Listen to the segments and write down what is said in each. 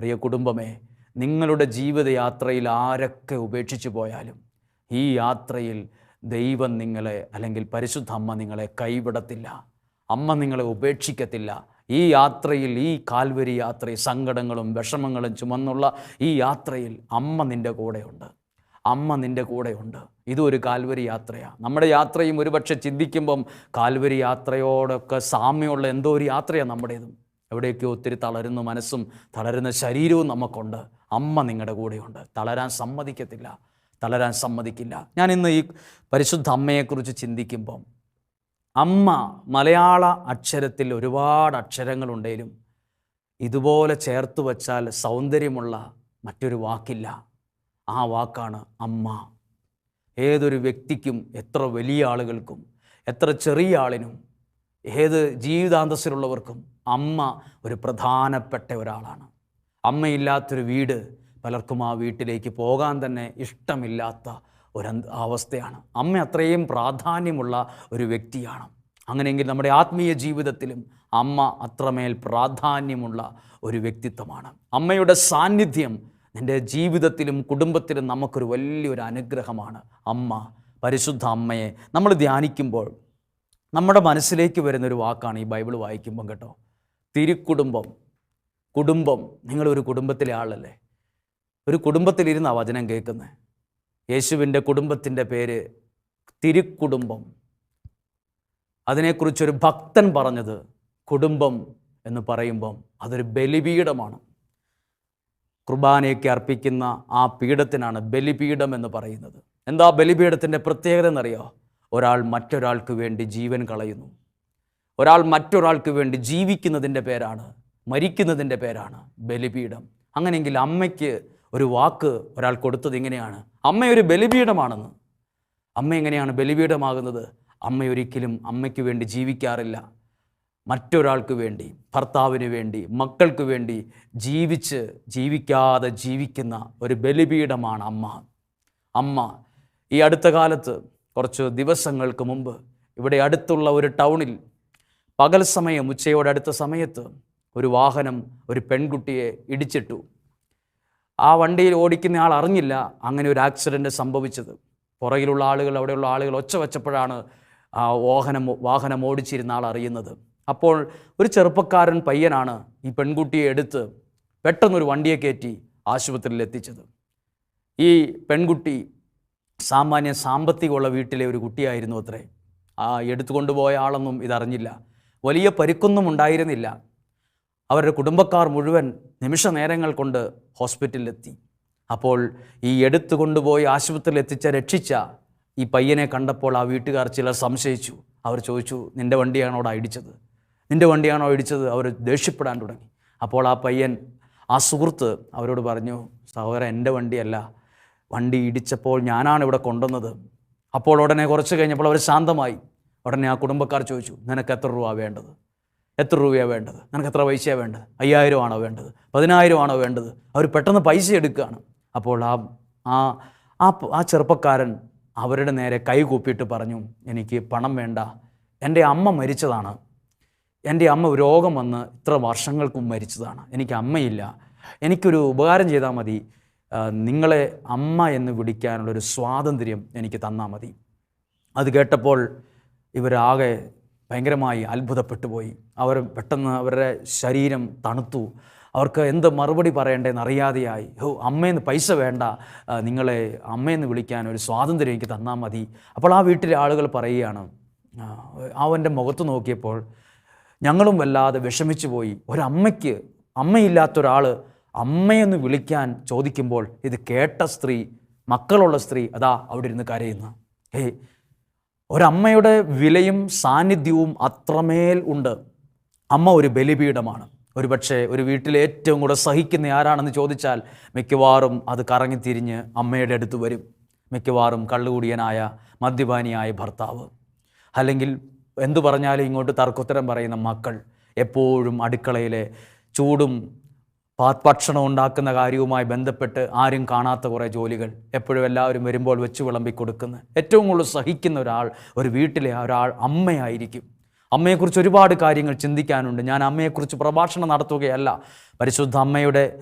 പ്രിയ കുടുംബമേ നിങ്ങളുടെ ജീവിതയാത്രയിൽ ആരൊക്കെ ഉപേക്ഷിച്ചു പോയാലും ഈ യാത്രയിൽ ദൈവം നിങ്ങളെ അല്ലെങ്കിൽ പരിശുദ്ധ അമ്മ നിങ്ങളെ കൈവിടത്തില്ല. അമ്മ നിങ്ങളെ ഉപേക്ഷിക്കത്തില്ല. ഈ യാത്രയിൽ ഈ കാൽവരി യാത്രയിൽ സങ്കടങ്ങളും വിഷമങ്ങളും ചുമന്നുള്ള ഈ യാത്രയിൽ അമ്മ നിന്റെ കൂടെയുണ്ട്. അമ്മ നിന്റെ കൂടെയുണ്ട്. ഇതൊരു കാൽവരി യാത്രയാണ് നമ്മുടെ യാത്രയും ഒരുപക്ഷെ ചിന്തിക്കുമ്പം കാൽവരി യാത്രയോടൊക്കെ സാമ്യമുള്ള എന്തോ ഒരു യാത്രയാണ് നമ്മുടേതും. എവിടെയൊക്കെ ഒത്തിരി തളരുന്ന മനസ്സും തളരുന്ന ശരീരവും നമുക്കുണ്ട്. അമ്മ നിങ്ങളുടെ കൂടെയുണ്ട്. തളരാൻ സമ്മതിക്കത്തില്ല. തളരാൻ സമ്മതിക്കില്ല. ഞാൻ ഇന്ന് ഈ പരിശുദ്ധ അമ്മയെക്കുറിച്ച് ചിന്തിക്കുമ്പം അമ്മ മലയാള അക്ഷരത്തിൽ ഒരുപാട് അക്ഷരങ്ങളുണ്ടെങ്കിലും ഇതുപോലെ ചേർത്ത് വച്ചാൽ സൗന്ദര്യമുള്ള മറ്റൊരു വാക്കില്ല. ആ വാക്കാണ് അമ്മ. ഏതൊരു വ്യക്തിക്കും എത്ര വലിയ ആളുകൾക്കും എത്ര ചെറിയ ആളിനും ഏത് ജീവിതാന്തസ്സിലുള്ളവർക്കും അമ്മ ഒരു പ്രധാനപ്പെട്ട ഒരാളാണ്. അമ്മയില്ലാത്തൊരു വീട് പലർക്കും ആ വീട്ടിലേക്ക് പോകാൻ തന്നെ ഇഷ്ടമില്ലാത്ത ഒരു അവസ്ഥയാണ്. അമ്മ അത്രയും പ്രാധാന്യമുള്ള ഒരു വ്യക്തിയാണ്. അങ്ങനെയെങ്കിൽ നമ്മുടെ ആത്മീയ ജീവിതത്തിലും അമ്മ അത്രമേൽ പ്രാധാന്യമുള്ള ഒരു വ്യക്തിത്വമാണ്. അമ്മയുടെ സാന്നിധ്യം നിന്റെ ജീവിതത്തിലും കുടുംബത്തിലും നമുക്കൊരു വലിയൊരു അനുഗ്രഹമാണ്. അമ്മ പരിശുദ്ധ അമ്മയെ നമ്മൾ ധ്യാനിക്കുമ്പോൾ നമ്മുടെ മനസ്സിലേക്ക് വരുന്നൊരു വാക്കാണ് ഈ ബൈബിൾ വായിക്കുമ്പം കേട്ടോ. തിരുക്കുടുംബം. കുടുംബം. നിങ്ങളൊരു കുടുംബത്തിലെ ആളല്ലേ? ഒരു കുടുംബത്തിലിരുന്ന വചനം കേൾക്കുന്നത് യേശുവിന്റെ കുടുംബത്തിന്റെ പേര് തിരുക്കുടുംബം. അതിനെക്കുറിച്ചൊരു ഭക്തൻ പറഞ്ഞത് കുടുംബം എന്ന് പറയുമ്പം അതൊരു ബലിപീഠമാണ്. കുർബാനയൊക്കെ അർപ്പിക്കുന്ന ആ പീഠത്തിനാണ് ബലിപീഠം എന്ന് പറയുന്നത്. എന്താ ബലിപീഠത്തിന്റെ പ്രത്യേകത എന്നറിയോ? ഒരാൾ മറ്റൊരാൾക്ക് വേണ്ടി ജീവൻ കളയുന്നു. ഒരാൾ മറ്റൊരാൾക്ക് വേണ്ടി ജീവിക്കുന്നതിന്റെ പേരാണ് മരിക്കുന്നതിന്റെ പേരാണ് ബലിപീഠം. അങ്ങനെയെങ്കിൽ അമ്മയ്ക്ക് ഒരു വാക്ക് ഒരാൾ കൊടുത്തത് ഇങ്ങനെയാണ് അമ്മ ഒരു ബലിപീഠമാണെന്ന്. അമ്മ എങ്ങനെയാണ് ബലിപീഠമാകുന്നത്? അമ്മയൊരിക്കലും അമ്മയ്ക്ക് വേണ്ടി ജീവിക്കാറില്ല. മറ്റൊരാൾക്ക് വേണ്ടി ഭർത്താവിന് വേണ്ടി മക്കൾക്ക് വേണ്ടി ജീവിച്ച് ജീവിക്കാതെ ജീവിക്കുന്ന ഒരു ബലിപീഠമാണ് അമ്മ. അമ്മ ഈ അടുത്ത കാലത്ത് കുറച്ച് ദിവസങ്ങൾക്ക് മുമ്പ് ഇവിടെ അടുത്തുള്ള ഒരു ടൗണിൽ പകൽ സമയം ഉച്ചയോടടുത്ത സമയത്ത് ഒരു വാഹനം ഒരു പെൺകുട്ടിയെ ഇടിച്ചിട്ടു. ആ വണ്ടിയിൽ ഓടിക്കുന്ന ആൾ അറിഞ്ഞില്ല അങ്ങനെ ഒരു ആക്സിഡന്റ് സംഭവിച്ചത്. പുറകിലുള്ള ആളുകൾ അവിടെയുള്ള ആളുകൾ ഒച്ച വെച്ചപ്പോഴാണ് ആ വാഹനം വാഹനം ഓടിച്ചിരുന്ന ആൾ അറിയുന്നത്. അപ്പോൾ ഒരു ചെറുപ്പക്കാരൻ പയ്യനാണ് ഈ പെൺകുട്ടിയെ എടുത്ത് പെട്ടെന്നൊരു വണ്ടിയെ കയറ്റി ആശുപത്രിയിൽ എത്തിച്ചത്. ഈ പെൺകുട്ടി സാമാന്യ സാമ്പത്തികമുള്ള വീട്ടിലെ ഒരു കുട്ടിയായിരുന്നു അത്രേ. ആ എടുത്തുകൊണ്ടുപോയ ആളൊന്നും ഇതറിഞ്ഞില്ല. വലിയ പരിക്കൊന്നും ഉണ്ടായിരുന്നില്ല. അവരുടെ കുടുംബക്കാർ മുഴുവൻ നിമിഷ നേരങ്ങൾ കൊണ്ട് ഹോസ്പിറ്റലിലെത്തി. അപ്പോൾ ഈ എടുത്തു കൊണ്ടുപോയി ആശുപത്രിയിൽ എത്തിച്ച രക്ഷിച്ച ഈ പയ്യനെ കണ്ടപ്പോൾ ആ വീട്ടുകാർ ചിലർ സംശയിച്ചു. അവർ ചോദിച്ചു നിന്റെ വണ്ടിയാണോ അവിടെ ഇടിച്ചത്? നിന്റെ വണ്ടിയാണോ ഇടിച്ചത്? അവർ ദേഷ്യപ്പെടാൻ തുടങ്ങി. അപ്പോൾ ആ പയ്യൻ ആ സുഹൃത്ത് അവരോട് പറഞ്ഞു സഹോദരൻ എന്റെ വണ്ടിയല്ല. വണ്ടി ഇടിച്ചപ്പോൾ ഞാനാണ് ഇവിടെ കൊണ്ടുവന്നത്. അപ്പോൾ ഉടനെ കുറച്ച് കഴിഞ്ഞപ്പോൾ അവർ ശാന്തമായി. ഉടനെ ആ കുടുംബക്കാർ ചോദിച്ചു നിനക്ക് എത്ര രൂപ വേണ്ടത്? എത്ര രൂപയാണ് വേണ്ടത്? നിനക്ക് എത്ര പൈസയാണ് വേണ്ടത്? അയ്യായിരം ആണോ വേണ്ടത്? പതിനായിരം ആണോ വേണ്ടത്? അവർ പെട്ടെന്ന് പൈസ എടുക്കുകയാണ്. അപ്പോൾ ആ ആ ആ ചെറുപ്പക്കാരൻ അവരുടെ നേരെ കൈ കൂപ്പിയിട്ട് പറഞ്ഞു എനിക്ക് പണം വേണ്ട. എന്റെ അമ്മ മരിച്ചതാണ്. എന്റെ അമ്മ രോഗം വന്ന് ഇത്ര വർഷങ്ങൾക്കും മരിച്ചതാണ്. എനിക്ക് അമ്മയില്ല. എനിക്കൊരു ഉപകാരം ചെയ്താൽ മതി. നിങ്ങളെ അമ്മ എന്ന് വിളിക്കാനുള്ളൊരു സ്വാതന്ത്ര്യം എനിക്ക് തന്നാൽ മതി. അത് കേട്ടപ്പോൾ ഇവരാകെ ഭയങ്കരമായി അത്ഭുതപ്പെട്ടു പോയി അവർ പെട്ടെന്ന് അവരുടെ ശരീരം തണുത്തു. അവർക്ക് എന്ത് മറുപടി പറയേണ്ടതെന്ന് അറിയാതെയായി ഹോ അമ്മയെന്ന് പൈസ വേണ്ട. നിങ്ങളെ അമ്മയെന്ന് വിളിക്കാൻ ഒരു സ്വാതന്ത്ര്യം എനിക്ക് തന്നാൽ മതി. അപ്പോൾ ആ വീട്ടിലെ ആളുകൾ പറയുകയാണ് അവന്റെ മുഖത്ത് നോക്കിയപ്പോൾ ഞങ്ങളും വല്ലാതെ വിഷമിച്ചു പോയി ഒരമ്മയ്ക്ക് അമ്മയില്ലാത്തൊരാൾ അമ്മയെന്ന് വിളിക്കാൻ ചോദിക്കുമ്പോൾ ഇത് കേട്ട സ്ത്രീ മക്കളുള്ള സ്ത്രീ അതാ അവിടെ ഇരുന്ന് കരയുന്ന. ഏയ് ഒരമ്മയുടെ വിലയും സാന്നിധ്യവും അത്രമേൽ ഉണ്ട്. അമ്മ ഒരു ബലിപീഠമാണ്. ഒരുപക്ഷെ ഒരു വീട്ടിൽ ഏറ്റവും കൂടെ സഹിക്കുന്ന ആരാണെന്ന് ചോദിച്ചാൽ മിക്കവാറും അത് കറങ്ങിത്തിരിഞ്ഞ് അമ്മയുടെ അടുത്ത് വരും. മിക്കവാറും കള്ളുകൂടിയനായ മദ്യപാനിയായ ഭർത്താവ്. അല്ലെങ്കിൽ എന്തു പറഞ്ഞാലും ഇങ്ങോട്ട് തർക്കുത്തരം പറയുന്ന മക്കൾ എപ്പോഴും അടുക്കളയിലെ ചൂടും ഭക്ഷണം ഉണ്ടാക്കുന്ന കാര്യവുമായി ബന്ധപ്പെട്ട് ആരും കാണാത്ത കുറേ ജോലികൾ എപ്പോഴും എല്ലാവരും വരുമ്പോൾ വെച്ച് വിളമ്പി കൊടുക്കുന്ന ഏറ്റവും കൂടുതൽ സഹിക്കുന്ന ഒരാൾ ഒരു വീട്ടിലെ ഒരാൾ അമ്മയായിരിക്കും. അമ്മയെക്കുറിച്ച് ഒരുപാട് കാര്യങ്ങൾ ചിന്തിക്കാനുണ്ട്. ഞാൻ അമ്മയെക്കുറിച്ച് പ്രഭാഷണം നടത്തുകയല്ല. പരിശുദ്ധ അമ്മയുടെ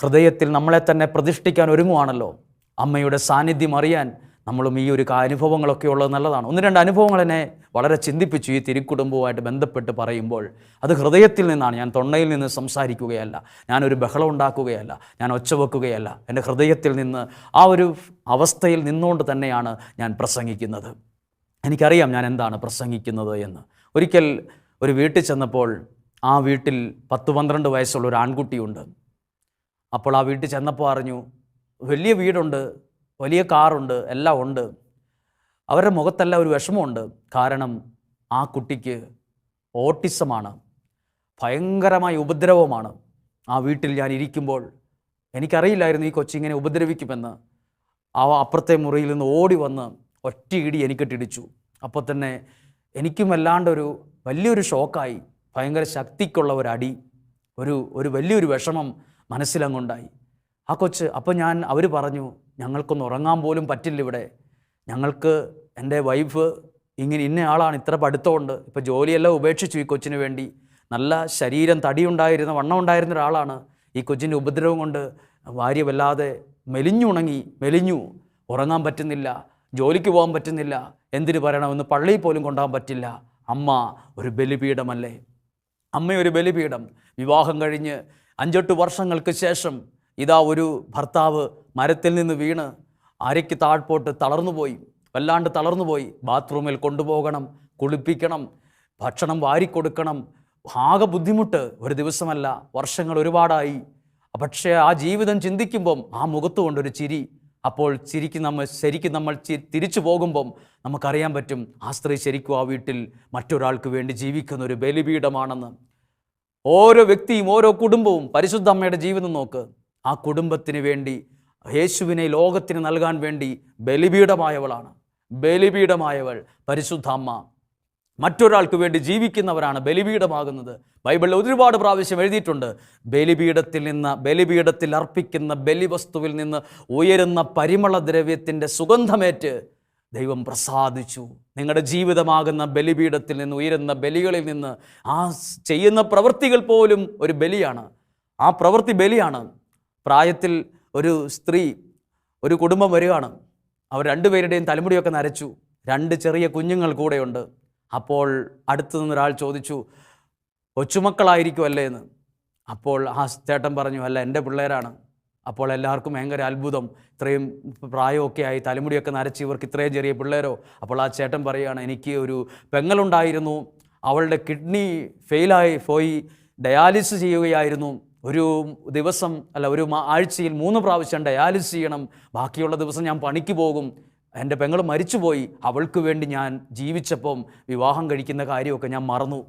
ഹൃദയത്തിൽ നമ്മളെ തന്നെ പ്രതിഷ്ഠിക്കാൻ ഒരുങ്ങുവാണല്ലോ. അമ്മയുടെ സാന്നിധ്യം അറിയാൻ നമ്മളും ഈ ഒരു അനുഭവങ്ങളൊക്കെ ഉള്ളത് നല്ലതാണ്. ഒന്ന് രണ്ട് അനുഭവങ്ങൾ എന്നെ വളരെ ചിന്തിപ്പിച്ചു ഈ തിരുക്കുടുംബവുമായിട്ട് ബന്ധപ്പെട്ട് പറയുമ്പോൾ അത് ഹൃദയത്തിൽ നിന്നാണ്. ഞാൻ തൊണ്ടയിൽ നിന്ന് സംസാരിക്കുകയല്ല. ഞാനൊരു ബഹളം ഉണ്ടാക്കുകയല്ല. ഞാൻ ഒച്ച വെക്കുകയല്ല. എന്റെ ഹൃദയത്തിൽ നിന്ന് ആ ഒരു അവസ്ഥയിൽ നിന്നുകൊണ്ട് തന്നെയാണ് ഞാൻ പ്രസംഗിക്കുന്നത്. എനിക്കറിയാം ഞാൻ എന്താണ് പ്രസംഗിക്കുന്നത് എന്ന്. ഒരിക്കൽ ഒരു വീട്ടിൽ ചെന്നപ്പോൾ ആ വീട്ടിൽ പത്ത് പന്ത്രണ്ട് വയസ്സുള്ള ഒരു ആൺകുട്ടിയുണ്ട്. അപ്പോൾ ആ വീട്ടിൽ ചെന്നപ്പോൾ അറിഞ്ഞു വലിയ വീടുണ്ട്. വലിയ കാറുണ്ട് എല്ലാം ഉണ്ട്. അവരുടെ മുഖത്തല്ല ഒരു വിഷമമുണ്ട്. കാരണം ആ കുട്ടിക്ക് ഓട്ടിസമാണ്. ഭയങ്കരമായ ഉപദ്രവമാണ്. ആ വീട്ടിൽ ഞാൻ ഇരിക്കുമ്പോൾ എനിക്കറിയില്ലായിരുന്നു ഈ കൊച്ചിങ്ങനെ ഉപദ്രവിക്കുമെന്ന്. ആ അപ്പുറത്തെ മുറിയിൽ നിന്ന് ഓടി വന്ന് ഒറ്റയിടി എനിക്കിട്ടിടിച്ചു അപ്പോൾ തന്നെ എനിക്കും വല്ലാണ്ടൊരു വലിയൊരു ഷോക്കായി. ഭയങ്കര ശക്തിക്കുള്ള ഒരു അടി ഒരു ഒരു വലിയൊരു വിഷമം മനസ്സിലങ്ങുണ്ടായി. ആ കൊച്ച് അപ്പോൾ ഞാൻ അവർ പറഞ്ഞു ഞങ്ങൾക്കൊന്ന് ഉറങ്ങാൻ പോലും പറ്റില്ല ഇവിടെ. ഞങ്ങൾക്ക് എന്റെ വൈഫ് ഇങ്ങനെ ഇന്നയാളാണ് ഇത്ര പഠിത്തമുണ്ട്. ഇപ്പോൾ ജോലിയെല്ലാം ഉപേക്ഷിച്ചു ഈ കൊച്ചിന് വേണ്ടി. നല്ല ശരീരം തടിയുണ്ടായിരുന്ന വണ്ണം ഉണ്ടായിരുന്ന ഒരാളാണ്. ഈ കൊച്ചിന്റെ ഉപദ്രവം കൊണ്ട് ഭാര്യ വല്ലാതെ മെലിഞ്ഞുണങ്ങി മെലിഞ്ഞു. ഉറങ്ങാൻ പറ്റുന്നില്ല ജോലിക്ക് പോകാൻ പറ്റുന്നില്ല. എന്തിനു പറയണമെന്ന് പള്ളിയിൽ പോലും കൊണ്ടുപോകാൻ പറ്റില്ല. അമ്മ ഒരു ബലിപീഠമല്ലേ? അമ്മ ഒരു ബലിപീഠം. വിവാഹം കഴിഞ്ഞ് അഞ്ചെട്ട് വർഷങ്ങൾക്ക് ശേഷം ഇതാ ഒരു ഭർത്താവ് മരത്തിൽ നിന്ന് വീണ് അരയ്ക്ക് താഴ്പോട്ട് തളർന്നുപോയി വല്ലാണ്ട് തളർന്നുപോയി ബാത്റൂമിൽ കൊണ്ടുപോകണം കുളിപ്പിക്കണം ഭക്ഷണം വാരിക്കൊടുക്കണം. ആകെ ബുദ്ധിമുട്ട്. ഒരു ദിവസമല്ല വർഷങ്ങൾ ഒരുപാടായി. പക്ഷേ ആ ജീവിതം ചിന്തിക്കുമ്പം ആ മുഖത്ത് കൊണ്ടൊരു ചിരി. അപ്പോൾ ചിരിക്ക് നമ്മൾ ശരിക്കും നമ്മൾ തിരിച്ചു പോകുമ്പം നമുക്കറിയാൻ പറ്റും ആ സ്ത്രീ ശരിക്കും ആ വീട്ടിൽ മറ്റൊരാൾക്ക് വേണ്ടി ജീവിക്കുന്ന ഒരു ബലിപീഠമാണെന്ന്. ഓരോ വ്യക്തിയും ഓരോ കുടുംബവും പരിശുദ്ധ അമ്മയുടെ ജീവിതം നോക്ക്. ആ കുടുംബത്തിന് വേണ്ടി യേശുവിനെ ലോകത്തിന് നൽകാൻ വേണ്ടി ബലിപീഠമായവളാണ്. ബലിപീഠമായവൾ പരിശുദ്ധ അമ്മ. മറ്റൊരാൾക്ക് വേണ്ടി ജീവിക്കുന്നവരാണ് ബലിപീഠമാകുന്നത്. ബൈബിളിൽ ഒരുപാട് പ്രാവശ്യം എഴുതിയിട്ടുണ്ട്. ബലിപീഠത്തിൽ നിന്ന് ബലിപീഠത്തിൽ അർപ്പിക്കുന്ന ബലിവസ്തുവിൽ നിന്ന് ഉയരുന്ന പരിമള ദ്രവ്യത്തിന്റെ സുഗന്ധമേറ്റ് ദൈവം പ്രസാദിച്ചു. നിങ്ങളുടെ ജീവിതമാകുന്ന ബലിപീഠത്തിൽ നിന്ന് ഉയരുന്ന ബലികളിൽ നിന്ന് ആ ചെയ്യുന്ന പ്രവൃത്തികൾ പോലും ഒരു ബലിയാണ്. ആ പ്രവൃത്തി ബലിയാണ്. പ്രായത്തിൽ ഒരു സ്ത്രീ ഒരു കുടുംബം വരികയാണ്. അവർ രണ്ടുപേരുടെയും തലമുടിയൊക്കെ നരച്ചു. രണ്ട് ചെറിയ കുഞ്ഞുങ്ങൾ കൂടെയുണ്ട്. അപ്പോൾ അടുത്തു നിന്നൊരാൾ ചോദിച്ചു കൊച്ചുമക്കളായിരിക്കും അല്ലേ എന്ന് അപ്പോൾ ആ ചേട്ടൻ പറഞ്ഞു അല്ല എന്റെ പിള്ളേരാണ്. അപ്പോൾ എല്ലാവർക്കും ഭയങ്കര അത്ഭുതം. ഇത്രയും പ്രായമൊക്കെ ആയി തലമുടിയൊക്കെ നരച്ച് ഇവർക്ക് ഇത്രയും ചെറിയ പിള്ളേരോ? അപ്പോൾ ആ ചേട്ടൻ പറയുകയാണ് എനിക്ക് ഒരു പെങ്ങളുണ്ടായിരുന്നു. അവളുടെ കിഡ്നി ഫെയിലായി പോയി ഡയാലിസിസ് ചെയ്യുകയായിരുന്നു. ഒരു ദിവസം അല്ല ഒരു ആഴ്ചയിൽ മൂന്ന് പ്രാവശ്യം ഡയാലിസ് ചെയ്യണം ബാക്കിയുള്ള ദിവസം ഞാൻ പണിക്ക് പോകും എന്റെ പെങ്ങൾ മരിച്ചുപോയി അവൾക്ക് വേണ്ടി ഞാൻ ജീവിച്ചപ്പം വിവാഹം കഴിക്കുന്ന കാര്യമൊക്കെ ഞാൻ മറന്നു.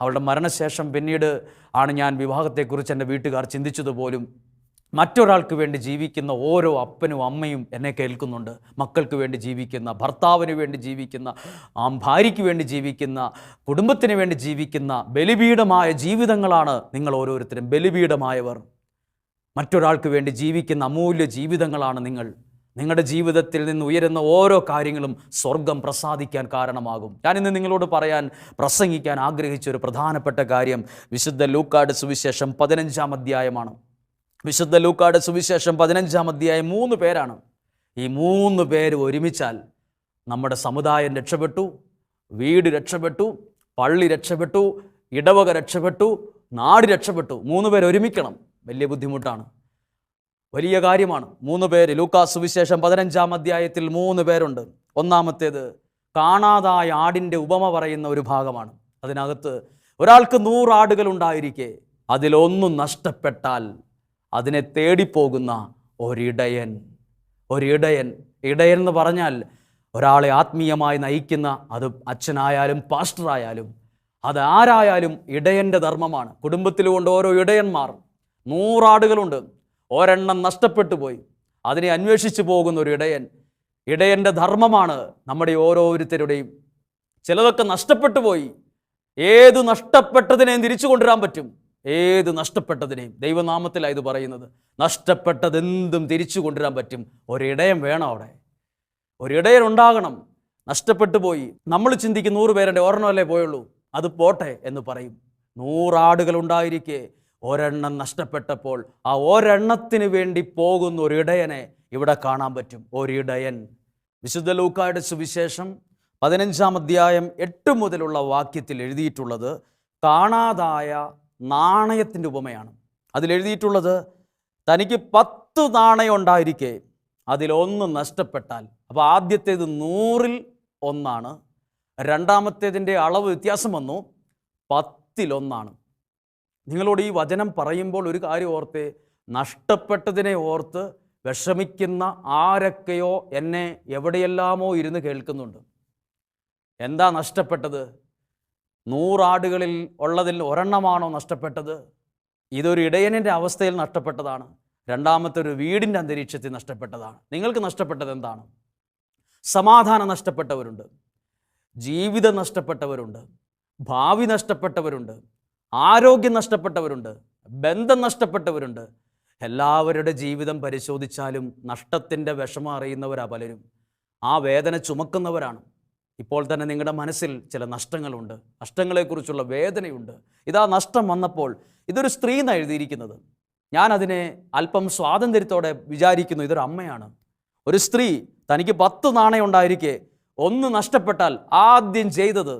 അവളുടെ മരണശേഷം പിന്നീട് ആണ് ഞാൻ വിവാഹത്തെക്കുറിച്ച് എന്റെ വീട്ടുകാർ ചിന്തിച്ചതുപോലും. മറ്റൊരാൾക്ക് വേണ്ടി ജീവിക്കുന്ന ഓരോ അപ്പനും അമ്മയും എന്നെ കേൾക്കുന്നുണ്ട്. മക്കൾക്ക് വേണ്ടി ജീവിക്കുന്ന ഭർത്താവിന് വേണ്ടി ജീവിക്കുന്ന ആ ഭാര്യയ്ക്ക് വേണ്ടി ജീവിക്കുന്ന കുടുംബത്തിന് വേണ്ടി ജീവിക്കുന്ന ബലിപീഠമായ ജീവിതങ്ങളാണ് നിങ്ങൾ ഓരോരുത്തരും. ബലിപീഠമായവർ. മറ്റൊരാൾക്ക് വേണ്ടി ജീവിക്കുന്ന അമൂല്യ ജീവിതങ്ങളാണ് നിങ്ങൾ. നിങ്ങളുടെ ജീവിതത്തിൽ നിന്ന് ഉയരുന്ന ഓരോ കാര്യങ്ങളും സ്വർഗം പ്രസാദിക്കാൻ കാരണമാകും. ഞാനിന്ന് നിങ്ങളോട് പറയാൻ പ്രസംഗിക്കാൻ ആഗ്രഹിച്ച ഒരു പ്രധാനപ്പെട്ട കാര്യം വിശുദ്ധ ലൂക്കാട് സുവിശേഷം പതിനഞ്ചാം അധ്യായമാണ്. വിശുദ്ധ ലൂക്കാട് സുവിശേഷം പതിനഞ്ചാം അധ്യായം മൂന്ന് പേരാണ്. ഈ മൂന്ന് പേര് ഒരുമിച്ചാൽ നമ്മുടെ സമുദായം രക്ഷപ്പെട്ടു വീട് രക്ഷപ്പെട്ടു പള്ളി രക്ഷപ്പെട്ടു ഇടവക രക്ഷപ്പെട്ടു നാട് രക്ഷപ്പെട്ടു. മൂന്ന് പേര് ഒരുമിക്കണം. വലിയ ബുദ്ധിമുട്ടാണ്. വലിയ കാര്യമാണ്. മൂന്ന് പേര്. ലൂക്കാ സുവിശേഷം പതിനഞ്ചാം അധ്യായത്തിൽ മൂന്ന് പേരുണ്ട്. ഒന്നാമത്തേത് കാണാതായ ആടിന്റെ ഉപമ പറയുന്ന ഒരു ഭാഗമാണ്. അതിനകത്ത് ഒരാൾക്ക് നൂറാടുകൾ ഉണ്ടായിരിക്കെ. അതിലൊന്നും നഷ്ടപ്പെട്ടാൽ അതിനെ തേടിപ്പോകുന്ന ഒരിടയൻ. ഒരിടയൻ. ഇടയൻ എന്ന് പറഞ്ഞാൽ ഒരാളെ ആത്മീയമായി നയിക്കുന്ന അത് അച്ഛനായാലും പാസ്റ്ററായാലും അത് ആരായാലും ഇടയന്റെ ധർമ്മമാണ്. കുടുംബത്തിൽ കൊണ്ട് ഓരോ ഇടയന്മാർ നൂറാടുകളുണ്ട്. ഒരെണ്ണം നഷ്ടപ്പെട്ടു പോയി. അതിനെ അന്വേഷിച്ചു പോകുന്ന ഒരു ഇടയൻ. ഇടയന്റെ ധർമ്മമാണ് നമ്മുടെ ഓരോരുത്തരുടെയും. ചിലതൊക്കെ നഷ്ടപ്പെട്ടു പോയി. ഏത് നഷ്ടപ്പെട്ടതിനെയും തിരിച്ചു കൊണ്ടുവരാൻ പറ്റും. ഏത് നഷ്ടപ്പെട്ടതിനെയും ദൈവനാമത്തിലാണ് ഇത് പറയുന്നത്. നഷ്ടപ്പെട്ടതെന്തും തിരിച്ചു കൊണ്ടുവരാൻ പറ്റും. ഒരിടയം വേണം അവിടെ. ഒരിടയൻ ഉണ്ടാകണം. നഷ്ടപ്പെട്ടു പോയി. നമ്മൾ ചിന്തിക്കും നൂറ് പേരുടെ ഒരെണ്ണമല്ലേ പോയുള്ളൂ. അത് പോട്ടെ എന്ന് പറയും. നൂറാടുകൾ ഉണ്ടായിരിക്കെ. ഒരെണ്ണം നഷ്ടപ്പെട്ടപ്പോൾ ആ ഒരെണ്ണത്തിന് വേണ്ടി പോകുന്ന ഒരിടയനെ ഇവിടെ കാണാൻ പറ്റും. ഒരിടയൻ. വിശുദ്ധ ലൂക്കായുടെ സുവിശേഷം പതിനഞ്ചാം അധ്യായം എട്ട് മുതലുള്ള വാക്യത്തിൽ എഴുതിയിട്ടുള്ളത് കാണാതായ നാണയത്തിന്റെ ഉപമയാണ്. അതിലെഴുതിയിട്ടുള്ളത് തനിക്ക് പത്ത് നാണയം ഉണ്ടായിരിക്കെ അതിലൊന്ന് നഷ്ടപ്പെട്ടാൽ. അപ്പോൾ ആദ്യത്തേത് നൂറിൽ ഒന്നാണ്. രണ്ടാമത്തേതിന്റെ അളവ് വ്യത്യാസം വന്നു പത്തിലൊന്നാണ്. നിങ്ങളോട് ഈ വചനം പറയുമ്പോൾ ഒരു കാര്യം ഓർത്ത് നഷ്ടപ്പെട്ടതിനെ ഓർത്ത് വിഷമിക്കുന്ന ആരൊക്കെയോ എന്നെ എവിടെയെല്ലാമോ ഇരുന്ന് കേൾക്കുന്നുണ്ട്. എന്താ നഷ്ടപ്പെട്ടത്? നൂറാടുകളിൽ ഉള്ളതിൽ ഒരെണ്ണമാണോ നഷ്ടപ്പെട്ടത്? ഇതൊരു ഇടയനിന്റെ അവസ്ഥയിൽ നഷ്ടപ്പെട്ടതാണ്. രണ്ടാമത്തെ ഒരു വീടിന്റെ അന്തരീക്ഷത്തിൽ നഷ്ടപ്പെട്ടതാണ്. നിങ്ങൾക്ക് നഷ്ടപ്പെട്ടത് എന്താണ്? സമാധാനം നഷ്ടപ്പെട്ടവരുണ്ട്. ജീവിതം നഷ്ടപ്പെട്ടവരുണ്ട്. ഭാവി നഷ്ടപ്പെട്ടവരുണ്ട്. ആരോഗ്യം നഷ്ടപ്പെട്ടവരുണ്ട്. ബന്ധം നഷ്ടപ്പെട്ടവരുണ്ട്. എല്ലാവരുടെ ജീവിതം പരിശോധിച്ചാലും നഷ്ടത്തിന്റെ വിഷമം അറിയുന്നവരാ പലരും. ആ വേദന ചുമക്കുന്നവരാണ്. ഇപ്പോൾ തന്നെ നിങ്ങളുടെ മനസ്സിൽ ചില നഷ്ടങ്ങളുണ്ട്. നഷ്ടങ്ങളെക്കുറിച്ചുള്ള വേദനയുണ്ട്. ഇതാ നഷ്ടം വന്നപ്പോൾ ഇതൊരു സ്ത്രീ എന്നാണ് എഴുതിയിരിക്കുന്നത്. ഞാൻ അതിനെ അല്പം സ്വാതന്ത്ര്യത്തോടെ വിചാരിക്കുന്നു ഇതൊരു അമ്മയാണ്. ഒരു സ്ത്രീ തനിക്ക് പത്ത് നാണയം ഉണ്ടായിരിക്കെ ഒന്ന് നഷ്ടപ്പെട്ടാൽ ആദ്യം ചെയ്തത്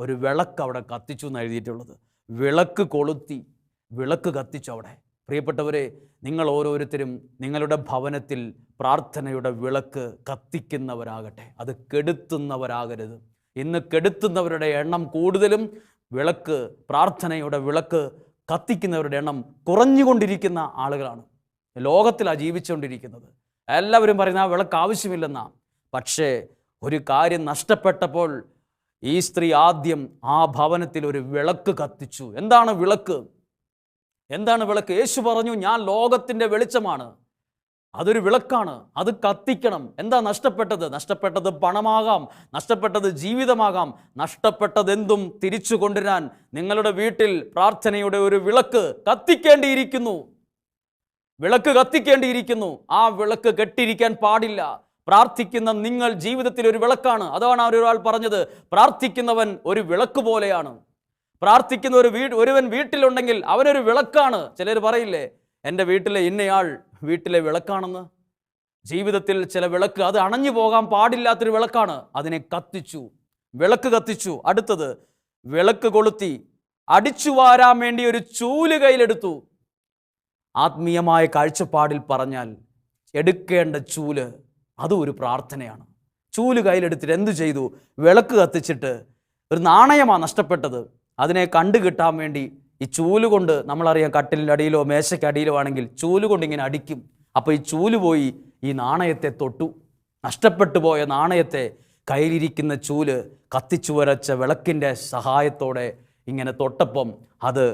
ഒരു വിളക്ക് അവിടെ കത്തിച്ചു എന്ന് എഴുതിയിട്ടുള്ളത്. വിളക്ക് കൊളുത്തി വിളക്ക് കത്തിച്ചു അവിടെ. പ്രിയപ്പെട്ടവരെ നിങ്ങൾ ഓരോരുത്തരും നിങ്ങളുടെ ഭവനത്തിൽ പ്രാർത്ഥനയുടെ വിളക്ക് കത്തിക്കുന്നവരാകട്ടെ. അത് കെടുത്തുന്നവരാകരുത്. ഇന്ന് കെടുത്തുന്നവരുടെ എണ്ണം കൂടുതലും വിളക്ക് പ്രാർത്ഥനയുടെ വിളക്ക് കത്തിക്കുന്നവരുടെ എണ്ണം കുറഞ്ഞുകൊണ്ടിരിക്കുന്ന ആളുകളാണ്. ലോകത്തിലാണ് ജീവിച്ചുകൊണ്ടിരിക്കുന്നത്. എല്ലാവരും പറയുന്ന ആ വിളക്ക് ആവശ്യമില്ലെന്നാ. പക്ഷേ ഒരു കാര്യം നഷ്ടപ്പെട്ടപ്പോൾ ഈ സ്ത്രീ ആദ്യം ആ ഭവനത്തിൽ ഒരു വിളക്ക് കത്തിച്ചു. എന്താണ് വിളക്ക്? എന്താണ് വിളക്ക്? യേശു പറഞ്ഞു ഞാൻ ലോകത്തിന്റെ വെളിച്ചമാണ്. അതൊരു വിളക്കാണ്. അത് കത്തിക്കണം. എന്താ നഷ്ടപ്പെട്ടത്? നഷ്ടപ്പെട്ടത് പണമാകാം. നഷ്ടപ്പെട്ടത് ജീവിതമാകാം. നഷ്ടപ്പെട്ടതെന്തും തിരിച്ചു കൊണ്ടുവരാൻ നിങ്ങളുടെ വീട്ടിൽ പ്രാർത്ഥനയുടെ ഒരു വിളക്ക് കത്തിക്കേണ്ടിയിരിക്കുന്നു. വിളക്ക് കത്തിക്കേണ്ടിയിരിക്കുന്നു. ആ വിളക്ക് കെട്ടിരിക്കാൻ പാടില്ല. പ്രാർത്ഥിക്കുന്ന നിങ്ങൾ ജീവിതത്തിൽ ഒരു വിളക്കാണ്. അതാണ് ഒരാൾ പറഞ്ഞത്. പ്രാർത്ഥിക്കുന്നവൻ ഒരു വിളക്ക് പോലെയാണ്. പ്രാർത്ഥിക്കുന്ന ഒരു വീട് ഒരുവൻ വീട്ടിലുണ്ടെങ്കിൽ അവനൊരു വിളക്കാണ്. ചിലർ പറയില്ലേ എന്റെ വീട്ടിലെ ഇന്നയാൾ വീട്ടിലെ വിളക്കാണെന്ന്? ജീവിതത്തിൽ ചില വിളക്ക് അത് അണഞ്ഞു പോകാൻ പാടില്ലാത്തൊരു വിളക്കാണ്. അതിനെ കത്തിച്ചു. വിളക്ക് കത്തിച്ചു. അടുത്തത് വിളക്ക് കൊളുത്തി അടിച്ചു വാരാൻ വേണ്ടി ഒരു ചൂൽ കയ്യിലെടുത്തു. ആത്മീയമായ കാഴ്ചപ്പാടിൽ പറഞ്ഞാൽ എടുക്കേണ്ട ചൂൽ അതും ഒരു പ്രാർത്ഥനയാണ്. ചൂൽ കയ്യിലെടുത്തിട്ട് എന്തു ചെയ്തു? വിളക്ക് കത്തിച്ചിട്ട് ഒരു നാണയമാണ് നഷ്ടപ്പെട്ടത്. അതിനെ കണ്ടു കിട്ടാൻ വേണ്ടി ഈ ചൂൽ കൊണ്ട് നമ്മളറിയാം കട്ടിലിന്റെ അടിയിലോ മേശയ്ക്കടിയിലോ ആണെങ്കിൽ ചൂൽ കൊണ്ട് ഇങ്ങനെ അടിക്കും. അപ്പോൾ ഈ ചൂൽ പോയി ഈ നാണയത്തെ തൊട്ടു. നഷ്ടപ്പെട്ടു പോയ നാണയത്തെ കയ്യിലിരിക്കുന്ന ചൂൽ കത്തിച്ചു വരച്ച വിളക്കിന്റെ സഹായത്തോടെ ഇങ്ങനെ തൊട്ടപ്പം അത്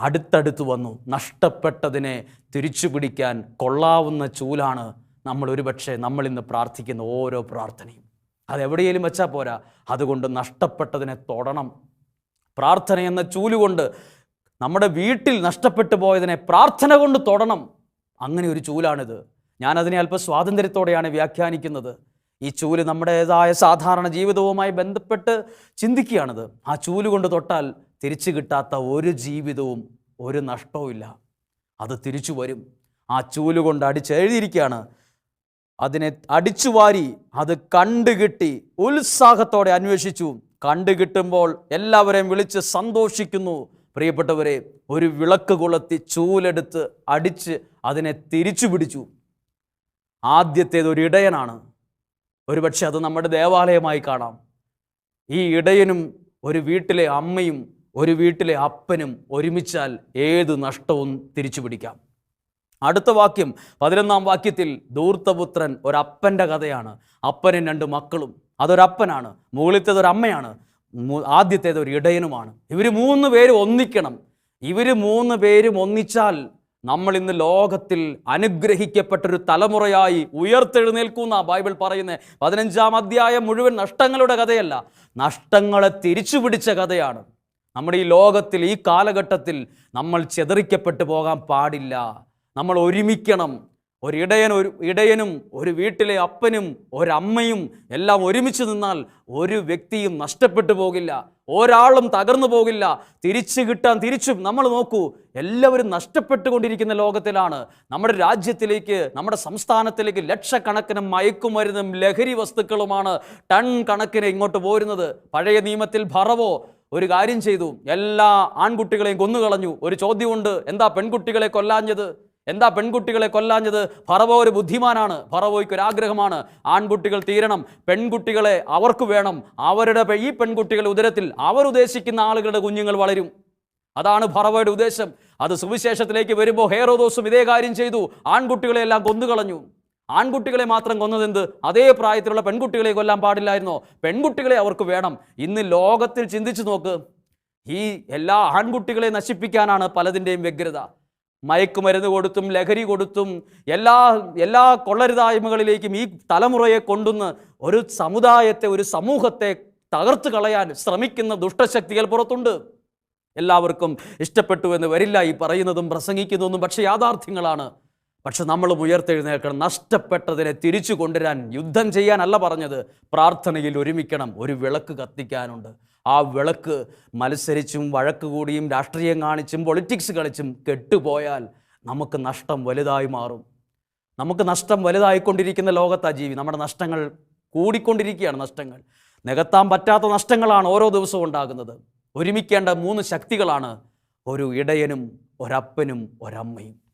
അടുത്തടുത്ത് വന്നു. നഷ്ടപ്പെട്ടതിനെ തിരിച്ചു പിടിക്കാൻ കൊള്ളാവുന്ന ചൂലാണ് നമ്മൾ ഒരുപക്ഷെ നമ്മളിന്ന് പ്രാർത്ഥിക്കുന്ന ഓരോ പ്രാർത്ഥനയും. അതെവിടെയെങ്കിലും വെച്ചാൽ പോരാ. അതുകൊണ്ട് നഷ്ടപ്പെട്ടതിനെ തൊടണം. പ്രാർത്ഥന എന്ന ചൂലുകൊണ്ട് നമ്മുടെ വീട്ടിൽ നഷ്ടപ്പെട്ടു പോയതിനെ പ്രാർത്ഥന കൊണ്ട് തൊടണം. അങ്ങനെ ഒരു ചൂലാണിത്. ഞാനതിനെ അല്പം സ്വാതന്ത്ര്യത്തോടെയാണ് വ്യാഖ്യാനിക്കുന്നത്. ഈ ചൂൽ നമ്മുടേതായ സാധാരണ ജീവിതവുമായി ബന്ധപ്പെട്ട് ചിന്തിക്കുകയാണിത്. ആ ചൂൽ കൊണ്ട് തൊട്ടാൽ തിരിച്ചു കിട്ടാത്ത ഒരു ജീവിതവും ഒരു നഷ്ടവും ഇല്ല. അത് തിരിച്ചു വരും. ആ ചൂൽ കൊണ്ട് അടിച്ചെഴുതിയിരിക്കുകയാണ് അതിനെ അടിച്ചു വാരി അത് കണ്ടുകിട്ടി ഉത്സാഹത്തോടെ അന്വേഷിച്ചു. കണ്ടുകിട്ടുമ്പോൾ എല്ലാവരെയും വിളിച്ച് സന്തോഷിക്കുന്നു. പ്രിയപ്പെട്ടവരെ ഒരു വിളക്ക് കൊളുത്തി ചൂലെടുത്ത് അടിച്ച് അതിനെ തിരിച്ചു പിടിച്ചു. ആദ്യത്തേത് ഒരു ഇടയനാണ്. ഒരുപക്ഷെ അത് നമ്മുടെ ദേവാലയമായി കാണാം. ഈ ഇടയനും ഒരു വീട്ടിലെ അമ്മയും ഒരു വീട്ടിലെ അപ്പനും ഒരുമിച്ചാൽ ഏത് നഷ്ടവും തിരിച്ചു പിടിക്കാം. അടുത്ത വാക്യം പതിനൊന്നാം വാക്യത്തിൽ ധൂർത്തപുത്രൻ ഒരപ്പന്റെ കഥയാണ്. അപ്പനും രണ്ട് മക്കളും. അതൊരപ്പനാണ് മുകളിലത്തേത് അമ്മയാണ് ആദ്യത്തേത് ഒരു ഇടയനുമാണ് ഇവർ മൂന്ന് പേര് ഒന്നിക്കണം. ഇവർ മൂന്ന് പേരും ഒന്നിച്ചാൽ നമ്മൾ ഇന്ന് ലോകത്തിൽ അനുഗ്രഹിക്കപ്പെട്ടൊരു തലമുറയായി ഉയർത്തെഴുന്നേൽക്കുന്ന ബൈബിൾ പറയുന്നത്. പതിനഞ്ചാം അധ്യായം മുഴുവൻ നഷ്ടങ്ങളുടെ കഥയല്ല നഷ്ടങ്ങളെ തിരിച്ചു പിടിച്ച കഥയാണ്. നമ്മുടെ ഈ ലോകത്തിൽ ഈ കാലഘട്ടത്തിൽ നമ്മൾ ചെതറിക്കപ്പെട്ടു പോകാൻ പാടില്ല. നമ്മൾ ഒരുമിക്കണം. ഒരു ഇടയൻ ഒരു ഇടയനും ഒരു വീട്ടിലെ അപ്പനും ഒരമ്മയും എല്ലാം ഒരുമിച്ച് നിന്നാൽ ഒരു വ്യക്തിയും നഷ്ടപ്പെട്ടു പോകില്ല. ഒരാളും തകർന്നു പോകില്ല. തിരിച്ചു കിട്ടാൻ തിരിച്ചും നമ്മൾ നോക്കൂ എല്ലാവരും നഷ്ടപ്പെട്ടുകൊണ്ടിരിക്കുന്ന ലോകത്തിലാണ്. നമ്മുടെ രാജ്യത്തിലേക്ക് നമ്മുടെ സംസ്ഥാനത്തിലേക്ക് ലക്ഷക്കണക്കിന് മയക്കുമരുന്നും ലഹരി വസ്തുക്കളുമാണ് ടൺ കണക്കിന് ഇങ്ങോട്ട് പോരുന്നത്. പഴയ നിയമത്തിൽ ഭറവോ ഒരു കാര്യം ചെയ്തു. എല്ലാ ആൺകുട്ടികളെയും കൊന്നുകളഞ്ഞു. ഒരു ചോദ്യമുണ്ട് എന്താ പെൺകുട്ടികളെ കൊല്ലാഞ്ഞത്? എന്താ പെൺകുട്ടികളെ കൊല്ലാഞ്ഞത്? ഫറവോ ഒരു ബുദ്ധിമാനാണ്. ഫറവോയ്ക്ക് ഒരു ആഗ്രഹമാണ്. ആൺകുട്ടികൾ തീരണം. പെൺകുട്ടികളെ അവർക്ക് വേണം. അവരുടെ ഈ പെൺകുട്ടികളെ ഉദരത്തിൽ അവർ ഉദ്ദേശിക്കുന്ന ആളുകളുടെ കുഞ്ഞുങ്ങൾ വളരും. അതാണ് ഫറവോയുടെ ഉദ്ദേശം. അത് സുവിശേഷത്തിലേക്ക് വരുമ്പോൾ ഹേറോദോസും ഇതേ കാര്യം ചെയ്തു. ആൺകുട്ടികളെ എല്ലാം കൊന്നുകളഞ്ഞു. ആൺകുട്ടികളെ മാത്രം കൊന്നതെന്ത്? അതേ പ്രായത്തിലുള്ള പെൺകുട്ടികളെ കൊല്ലാൻ പാടില്ലായിരുന്നോ? പെൺകുട്ടികളെ അവർക്ക് വേണം. ഇന്ന് ലോകത്തിൽ ചിന്തിച്ചു നോക്ക്. ഈ എല്ലാ ആൺകുട്ടികളെ നശിപ്പിക്കാനാണ് പലതിന്റെയും വ്യഗ്രത. മയക്കുമരുന്ന് കൊടുത്തും ലഹരി കൊടുത്തും എല്ലാ എല്ലാ കൊള്ളരുതായ്മകളിലേക്കും ഈ തലമുറയെ കൊണ്ടുവന്ന് ഒരു സമുദായത്തെ ഒരു സമൂഹത്തെ തകർത്ത് കളയാൻ ശ്രമിക്കുന്ന ദുഷ്ടശക്തികൾ പുറത്തുണ്ട്. എല്ലാവർക്കും ഇഷ്ടപ്പെട്ടു എന്ന് വരില്ല ഈ പറയുന്നതും പ്രസംഗിക്കുന്നതും പക്ഷേ യാഥാർത്ഥ്യങ്ങളാണ്. പക്ഷെ നമ്മൾ ഉയർത്തെഴുന്നേൽക്കണം നഷ്ടപ്പെട്ടതിനെ തിരിച്ചു കൊണ്ടുവരാൻ യുദ്ധം ചെയ്യാനല്ല പറഞ്ഞത്. പ്രാർത്ഥനയിൽ ഒരുമിക്കണം ഒരു വിളക്ക് കത്തിക്കാനുണ്ട്. ആ വിളക്ക് മത്സരിച്ചും വഴക്ക് കൂടിയും രാഷ്ട്രീയം കാണിച്ചും പൊളിറ്റിക്സ് കളിച്ചും കെട്ടുപോയാൽ നമുക്ക് നഷ്ടം വലുതായി മാറും. നമുക്ക് നഷ്ടം വലുതായിക്കൊണ്ടിരിക്കുന്ന ലോകത്താ ജീവി നമ്മുടെ നഷ്ടങ്ങൾ കൂടിക്കൊണ്ടിരിക്കുകയാണ് നഷ്ടങ്ങൾ. നികത്താൻ പറ്റാത്ത നഷ്ടങ്ങളാണ് ഓരോ ദിവസവും ഉണ്ടാകുന്നത്. ഒരുമിക്കേണ്ട മൂന്ന് ശക്തികളാണ് ഒരു ഇടയനും ഒരപ്പനും ഒരമ്മയും.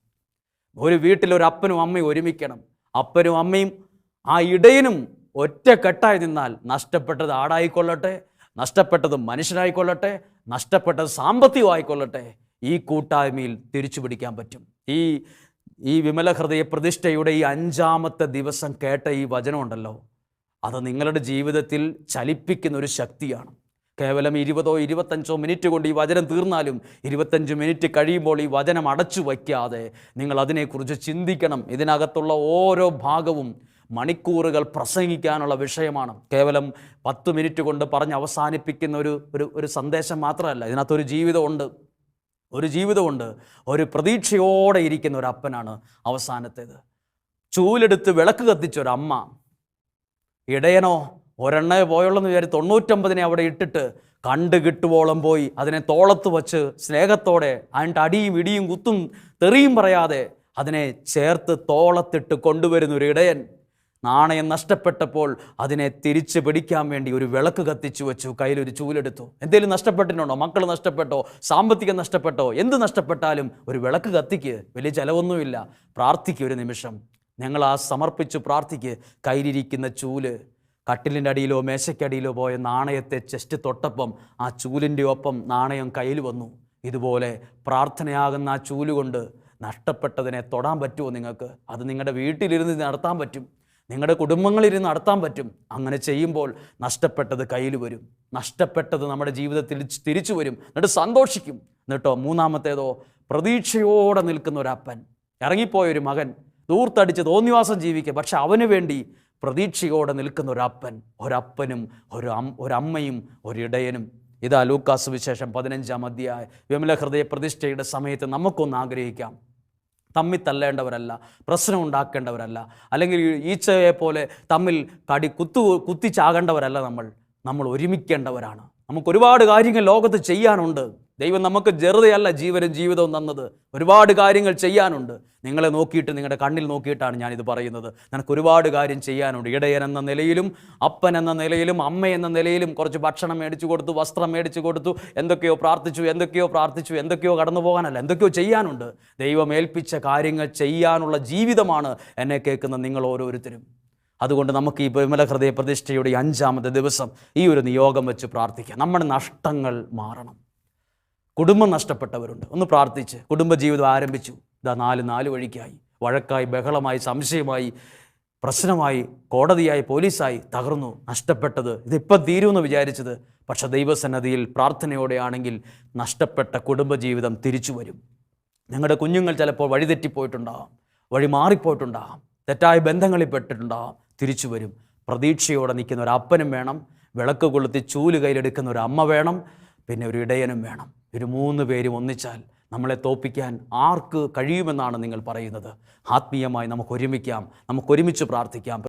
ഒരു വീട്ടിൽ ഒരു അപ്പനും അമ്മയും ഒരുമിക്കണം. അപ്പനും അമ്മയും ആ ഇടയനും ഒറ്റക്കെട്ടായി നിന്നാൽ നഷ്ടപ്പെട്ടത് ആടായിക്കൊള്ളട്ടെ നഷ്ടപ്പെട്ടത് മനുഷ്യനായിക്കൊള്ളട്ടെ നഷ്ടപ്പെട്ടത് സാമ്പത്തികമായിക്കൊള്ളട്ടെ ഈ കൂട്ടായ്മയിൽ തിരിച്ചു പിടിക്കാൻ പറ്റും. ഈ ഈ വിമല ഹൃദയ പ്രതിഷ്ഠയുടെ ഈ അഞ്ചാമത്തെ ദിവസം കേട്ട ഈ വചനമുണ്ടല്ലോ. അത് നിങ്ങളുടെ ജീവിതത്തിൽ ചലിപ്പിക്കുന്ന ഒരു ശക്തിയാണ്. കേവലം ഇരുപതോ ഇരുപത്തഞ്ചോ മിനിറ്റ് കൊണ്ട് ഈ വചനം തീർന്നാലും ഇരുപത്തഞ്ച് മിനിറ്റ് കഴിയുമ്പോൾ ഈ വചനം അടച്ചു വയ്ക്കാതെ നിങ്ങൾ അതിനെക്കുറിച്ച് ചിന്തിക്കണം. ഇതിനകത്തുള്ള ഓരോ ഭാഗവും മണിക്കൂറുകൾ പ്രസംഗിക്കാനുള്ള വിഷയമാണ്. കേവലം പത്ത് മിനിറ്റ് കൊണ്ട് പറഞ്ഞ് അവസാനിപ്പിക്കുന്ന ഒരു ഒരു ഒരു സന്ദേശം മാത്രമല്ല ഇതിനകത്തൊരു ജീവിതമുണ്ട്. ഒരു ജീവിതമുണ്ട്. ഒരു പ്രതീക്ഷയോടെ ഇരിക്കുന്ന ഒരു അപ്പനാണ് അവസാനത്തേത്. ചൂലെടുത്ത് വിളക്ക് കത്തിച്ച ഒരു അമ്മ ഇടയനോ ഒരെണ്ണേ പോയുള്ളെന്ന് വിചാരിച്ച് തൊണ്ണൂറ്റൊമ്പതിനെ അവിടെ ഇട്ടിട്ട് കണ്ട് കിട്ടുവോളം പോയി. അതിനെ തോളത്ത് വച്ച് സ്നേഹത്തോടെ അതിന്റെ അടിയും ഇടിയും കുത്തും തെറിയും പറയാതെ അതിനെ ചേർത്ത് തോളത്തിട്ട് കൊണ്ടുവരുന്ന ഒരു ഇടയൻ. നാണയം നഷ്ടപ്പെട്ടപ്പോൾ അതിനെ തിരിച്ചു പിടിക്കാൻ വേണ്ടി ഒരു വിളക്ക് കത്തിച്ചു വെച്ചു. കയ്യിലൊരു ചൂലെടുത്തു. എന്തെങ്കിലും നഷ്ടപ്പെട്ടിട്ടുണ്ടോ? മക്കൾ നഷ്ടപ്പെട്ടോ? സാമ്പത്തികം നഷ്ടപ്പെട്ടോ? എന്ത് നഷ്ടപ്പെട്ടാലും ഒരു വിളക്ക് കത്തിക്ക്. വലിയ ചിലവൊന്നുമില്ല. പ്രാർത്ഥിക്കുക ഒരു നിമിഷം. ഞങ്ങൾ ആ സമർപ്പിച്ചു പ്രാർത്ഥിക്ക്. കയ്യിലിരിക്കുന്ന ചൂൽ കട്ടിലിന്റെ അടിയിലോ മേശയ്ക്കടിയിലോ പോയ നാണയത്തെ ചെസ്റ്റ് തൊട്ടപ്പം ആ ചൂലിന്റെ ഒപ്പം നാണയം കയ്യിൽ വന്നു. ഇതുപോലെ പ്രാർത്ഥനയാകുന്ന ആ ചൂലുകൊണ്ട് നഷ്ടപ്പെട്ടതിനെ തൊടാൻ പറ്റുമോ നിങ്ങൾക്ക്? അത് നിങ്ങളുടെ വീട്ടിലിരുന്ന് നടത്താൻ പറ്റും. നിങ്ങളുടെ കുടുംബങ്ങളിരുന്ന് നടത്താൻ പറ്റും. അങ്ങനെ ചെയ്യുമ്പോൾ നഷ്ടപ്പെട്ടത് കയ്യിൽ വരും. നഷ്ടപ്പെട്ടത് നമ്മുടെ ജീവിതത്തിൽ തിരിച്ചു വരും. എന്നിട്ട് സന്തോഷിക്കും. എന്നിട്ടോ മൂന്നാമത്തേതോ പ്രതീക്ഷയോടെ നിൽക്കുന്ന ഒരു അപ്പൻ. ഇറങ്ങിപ്പോയ ഒരു മകൻ. ദൂർത്തടിച്ച് തോന്നിവാസം ജീവിക്കുക. പക്ഷെ അവന് വേണ്ടി പ്രതീക്ഷയോടെ നിൽക്കുന്ന ഒരപ്പൻ ഒരപ്പനും ഒരു അം ഒരമ്മയും ഒരിടയനും. ഇതാ ലൂക്കാസ് വിശേഷം പതിനഞ്ചാം അധ്യായ. വിമല ഹൃദയ പ്രതിഷ്ഠയുടെ സമയത്ത് നമുക്കൊന്ന് ആഗ്രഹിക്കാം. തമ്മിൽ തല്ലേണ്ടവരല്ല പ്രശ്നം ഉണ്ടാക്കേണ്ടവരല്ല അല്ലെങ്കിൽ ഈച്ചയെ പോലെ തമ്മിൽ കടി കുത്തു കുത്തിച്ചാകേണ്ടവരല്ല നമ്മൾ. നമ്മൾ ഒരുമിക്കേണ്ടവരാണ്. നമുക്ക് ഒരുപാട് കാര്യങ്ങൾ ലോകത്ത് ചെയ്യാനുണ്ട്. ദൈവം നമുക്ക് ജെറുതയല്ല ജീവനും ജീവിതവും തന്നത്. ഒരുപാട് കാര്യങ്ങൾ ചെയ്യാനുണ്ട്. നിങ്ങളെ നോക്കിയിട്ട് നിങ്ങളുടെ കണ്ണിൽ നോക്കിയിട്ടാണ് ഞാനിത് പറയുന്നത്. നിനക്ക് ഒരുപാട് കാര്യം ചെയ്യാനുണ്ട്. ഇടയൻ എന്ന നിലയിലും അപ്പൻ എന്ന നിലയിലും അമ്മ എന്ന നിലയിലും കുറച്ച് ഭക്ഷണം മേടിച്ചു കൊടുത്തു വസ്ത്രം മേടിച്ചു കൊടുത്തു എന്തൊക്കെയോ പ്രാർത്ഥിച്ചു എന്തൊക്കെയോ പ്രാർത്ഥിച്ചു എന്തൊക്കെയോ കടന്നു പോകാനല്ല എന്തൊക്കെയോ ചെയ്യാനുണ്ട്. ദൈവം ഏൽപ്പിച്ച കാര്യങ്ങൾ ചെയ്യാനുള്ള ജീവിതമാണ് എന്നെ കേൾക്കുന്ന നിങ്ങൾ ഓരോരുത്തരും. അതുകൊണ്ട് നമുക്ക് ഈ വിമല ഹൃദയ പ്രതിഷ്ഠയുടെ അഞ്ചാമത്തെ ദിവസം ഈ ഒരു നിയോഗം വെച്ച് പ്രാർത്ഥിക്കാം. നമ്മുടെ നഷ്ടങ്ങൾ മാറണം. കുടുംബം നഷ്ടപ്പെട്ടവരുണ്ട്. ഒന്ന് പ്രാർത്ഥിച്ച്. കുടുംബജീവിതം ആരംഭിച്ചു. ഇതാ നാല് നാല് വഴിക്കായി. വഴക്കായി ബഹളമായി സംശയമായി പ്രശ്നമായി കോടതിയായി പോലീസായി തകർന്നു നഷ്ടപ്പെട്ടത്. ഇതിപ്പം തീരുമെന്ന് വിചാരിച്ചത് പക്ഷെ ദൈവസന്നദ്ധിയിൽ പ്രാർത്ഥനയോടെയാണെങ്കിൽ നഷ്ടപ്പെട്ട കുടുംബജീവിതം തിരിച്ചു വരും. നിങ്ങളുടെ കുഞ്ഞുങ്ങൾ ചിലപ്പോൾ വഴിതെറ്റിപ്പോയിട്ടുണ്ടാകാം വഴി മാറിപ്പോയിട്ടുണ്ടാകാം തെറ്റായ ബന്ധങ്ങളിൽ പെട്ടിട്ടുണ്ടാകാം തിരിച്ചു വരും. പ്രതീക്ഷയോടെ നിൽക്കുന്ന ഒരു അപ്പനും വേണം. വിളക്ക് കൊളുത്തി ചൂൽ കയ്യിലെടുക്കുന്ന ഒരു അമ്മ വേണം. പിന്നെ ഒരു ഇടയനും വേണം. ഒരു മൂന്ന് പേരും ഒന്നിച്ചാൽ നമ്മളെ തോപ്പിക്കാൻ ആർക്ക് കഴിയുമെന്നാണ് നിങ്ങൾ പറയുന്നത്. ആത്മീയമായി നമുക്ക് ഒരുമിക്കാം നമുക്ക് ഒരുമിച്ച് പ്രാർത്ഥിക്കാം.